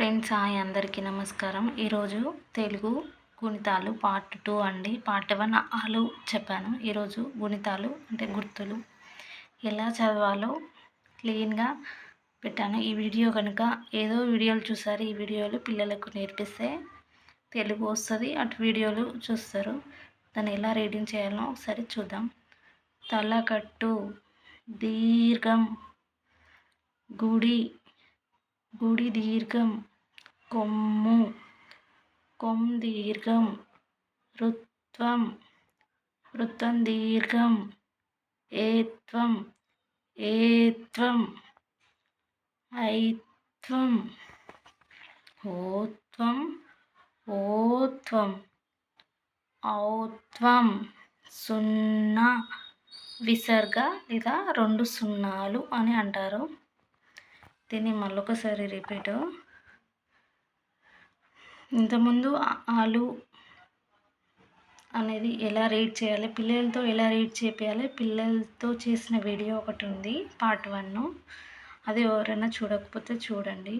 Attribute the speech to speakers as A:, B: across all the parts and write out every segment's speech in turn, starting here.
A: Friends hi అందరికీ నమస్కారం. ఈరోజు తెలుగు గుణితాలు పార్ట్ టూ అండి. పార్ట్ వన్ ఆలు చెప్పాను. ఈరోజు గుణితాలు అంటే గుర్తులు. ఎలా చదవాలో క్లీన్గా పెట్టాను. ఈ వీడియో కనుక ఏదో వీడియోలు చూసారు ఈ వీడియోలు పిల్లలకు నేర్పిస్తే తెలుగు వస్తుంది అటు వీడియోలు చూస్తారు. దాన్ని ఎలా రీడింగ్ చేయాలో ఒకసారి చూద్దాం. తలకట్టు దీర్ఘం గుడి గుడి దీర్ఘం కొమ్ము కొమ్ దీర్ఘం రుత్వం వృత్తం దీర్ఘం ఏత్వం ఏత్వం ఐత్వం ఓత్వం ఓత్వం ఔత్వం సున్నా విసర్గ లేదా రెండు సున్నాలు అని అంటారు. దీన్ని మళ్ళొకసారి రిపీట్ ఇంతకుముందు ఆలు అనేది ఎలా రీడ్ చేయాలి? పిల్లలతో ఎలా రీడ్ చేయాలి పిల్లలతో చేసిన వీడియో ఒకటి ఉంది పార్ట్ వన్ అది ఎవరైనా చూడకపోతే చూడండి.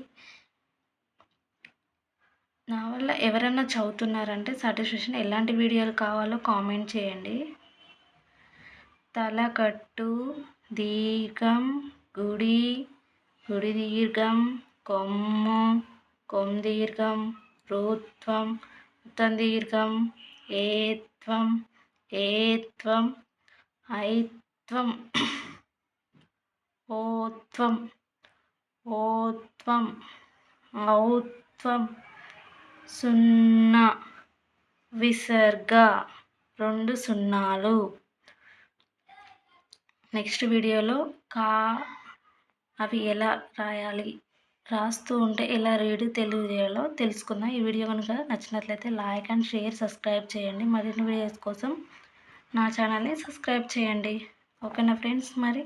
A: నా వల్ల ఎవరైనా చదువుతున్నారంటే సాటిస్ఫాక్షన్ ఎలాంటి వీడియోలు కావాలో కామెంట్ చేయండి. తలకట్టు దీర్ఘం గుడి నుడి దీర్ఘం కొమ్ము కొమ్ దీర్ఘం రుత్వం ఉత్తం దీర్ఘం ఏత్వం ఏత్వం ఐత్వం ఓత్వం ఓత్వం ఔత్వం సున్నా విసర్గ రెండు సున్నాలు. నెక్స్ట్ వీడియోలో కా అవి ఎలా రాయాలి రాస్తూ ఉంటే ఎలా రీడ్ తెలియజేయాలో తెలుసుకుందాం. ఈ వీడియో కనుక నచ్చినట్లయితే లైక్ అండ్ షేర్ సబ్స్క్రైబ్ చేయండి. మరిన్ని వీడియోస్ కోసం నా ఛానల్ని సబ్స్క్రైబ్ చేయండి. ఓకేనా ఫ్రెండ్స్ మరి?